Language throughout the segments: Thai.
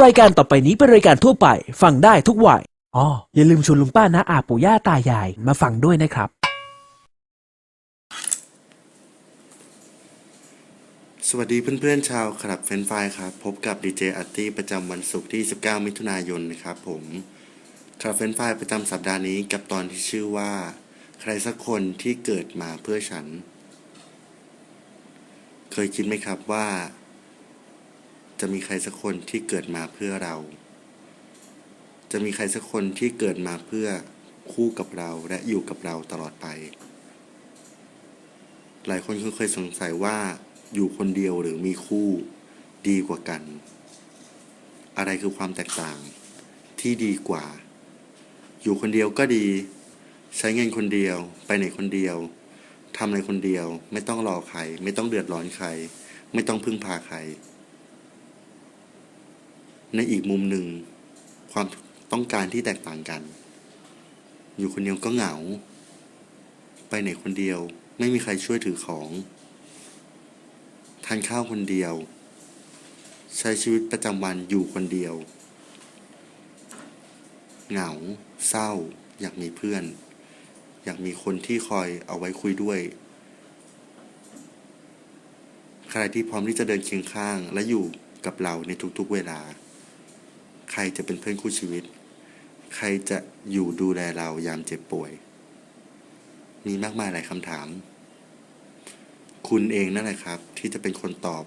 รายการต่อไปนี้เป็นรายการทั่วไป ฟังได้ทุกวัยอ๋ออย่าลืมชวนลุงป้านะอาปู่ย่าตายายมาฟังด้วยนะครับ สวัสดีเพื่อนๆชาวคลับเฟรนไฟครับ พบกับดีเจอาร์ตี้ประจำวันศุกร์ที่ 19 มิถุนายนนะครับผมคลับเฟรนไฟประจำสัปดาห์นี้กับตอนที่ชื่อว่า ใครสักคนที่เกิดมาเพื่อฉัน เคยคิดไหมครับว่า จะมีใครสักคนที่เกิดมาเพื่อเรา จะมีใครสักคนที่เกิดมาเพื่อคู่กับเราและอยู่กับเราตลอดไป หลายคนคเคยสงสัยว่าอยู่คนเดียวหรือมีคู่ดีกว่ากัน อะไรคือความแตกต่างที่ดีกว่า อยู่คนเดียวก็ดี ใช้เงินคนเดียว ไปไหนคนเดียวทำอะไรคนเดียว ไม่ต้องรอใคร ไม่ต้องเดือดร้อนใคร ไม่ต้องพึ่งพาใคร ในอีกมุมหนึ่ง ความต้องการที่แตกต่างกัน อยู่คนเดียวก็เหงา ไปไหนคนเดียวไม่มีใครช่วยถือของ ทานข้าวคนเดียว ใช้ชีวิตประจำวันอยู่คนเดียว เหงา เศร้า อยากมีเพื่อน อยากมีคนที่คอยเอาไว้คุยด้วย ใครที่พร้อมที่จะเดินเคียงข้างและอยู่กับเราในทุกๆเวลา ใครจะเป็นเพื่อนคู่ชีวิต ใครจะอยู่ดูแลเรายามเจ็บป่วย มีมากมายหลายคำถาม คุณเองนั่นแหละครับ ที่จะเป็นคนตอบ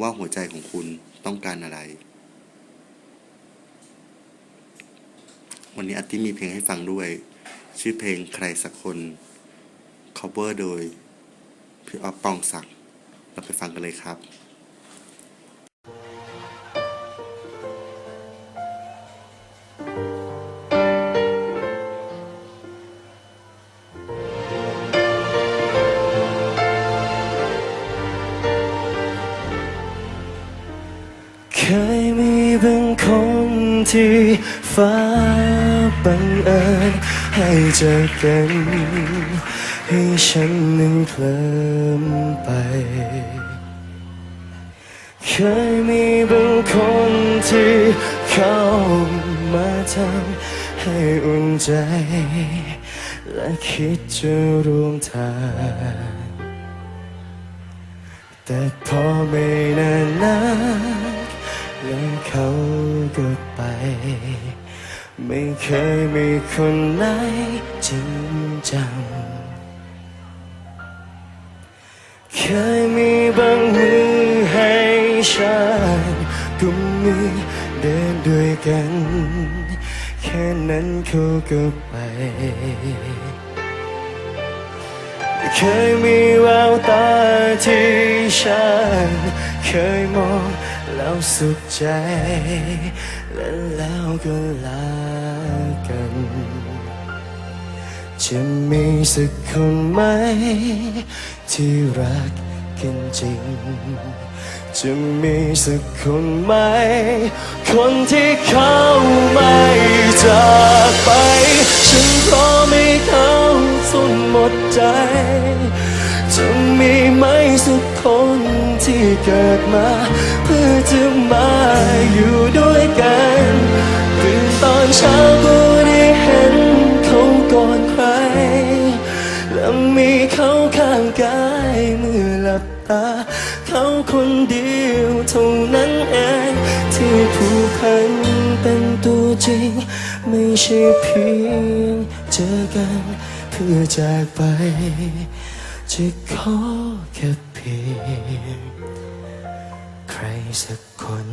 ว่าหัวใจของคุณต้องการอะไร วันนี้อาร์ตี้มีเพลงให้ฟังด้วย ชื่อเพลงใครสักคน cover โดยพี่ออฟปองศักดิ์เราไปฟังกันเลยครับ เคยมีบางคนที่ฟ้าบังเอิญให้เจอกัน ให้ฉันนั้นเคลิ้มไป เคยมีบางคนที่เข้ามาทำให้อุ่นใจ และคิดจะร่วมทางแต่พอไม่นานนัก แล้วเขาก็ไป ไม่เคยมีคนไหนจริงจัง เคยมีบางมือให้ฉันกุมมือเดินด้วยกัน แค่นั้นเขาก็ไปเคยมีแววตาที่ฉันเคยมอง แล้วสุขใจ และแล้วก็ลากัน จะมีสักคนไหม ที่รักกันจริง จะมีสักคนไหม คนที่เขาไม่จากไป ฉันพร้อมให้เขาสุดหมดใจจะมีไหมสักคนที่เกิดมา จะมาอยู่ด้วยกันตื่นตอนเช้าก็ได้เห็นเขาก่อนใคร และมีเขาข้างกายเมื่อหลับตา เขาคนเดียวเท่านั้นเองที่ผูกพันเป็นตัวจริง ไม่ใช่เพียงเจอกันเพื่อจากไปจะขอแค่เพียง สักคน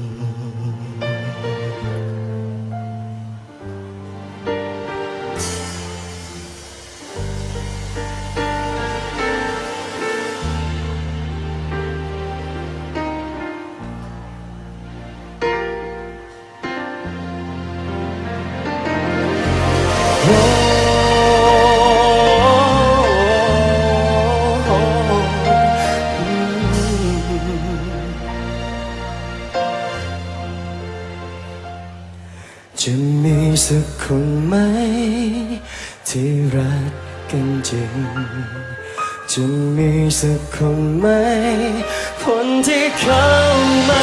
จะมีสักคนไหม ที่รักกันจริง จะมีสักคนไหมคนที่เข้ามา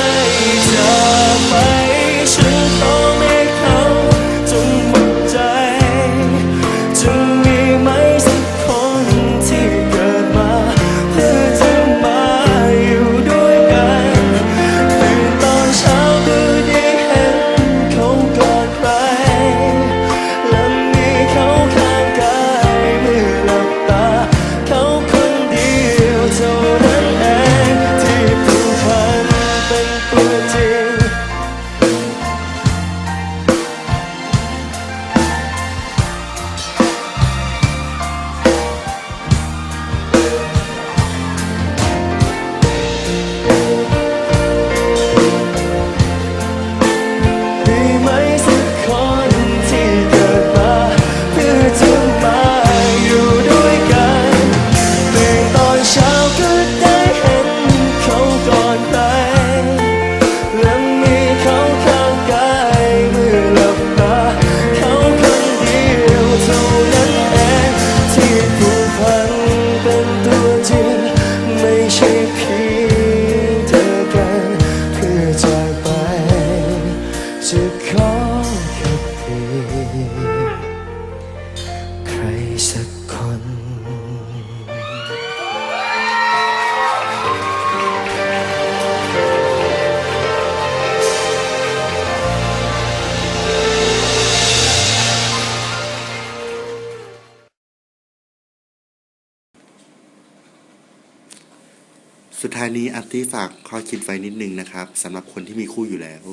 สุดท้ายนี้อาร์ตี้ฝากข้อคิดไว้นิดนึงนะครับสำหรับคนที่มีคู่อยู่แล้ว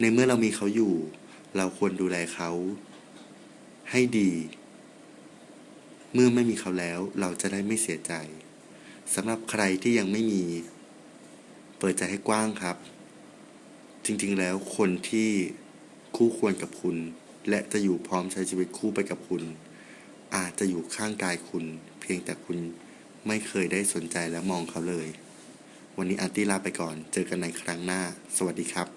ในเมื่อเรามีเขาอยู่ เราควรดูแลเขา ให้ดี เมื่อไม่มีเขาแล้ว เราจะได้ไม่เสียใจสำหรับใครที่ยังไม่มี เปิดใจให้กว้างครับ จริงๆแล้วคนที่คู่ควรกับคุณ และจะอยู่พร้อมใช้ชีวิตคู่ไปกับคุณ อาจจะอยู่ข้างกายคุณ เพียงแต่คุณ ไม่เคยได้สนใจและมองเขาเลย วันนี้อาร์ตี้ลาไปก่อน เจอกันในครั้งหน้า สวัสดีครับ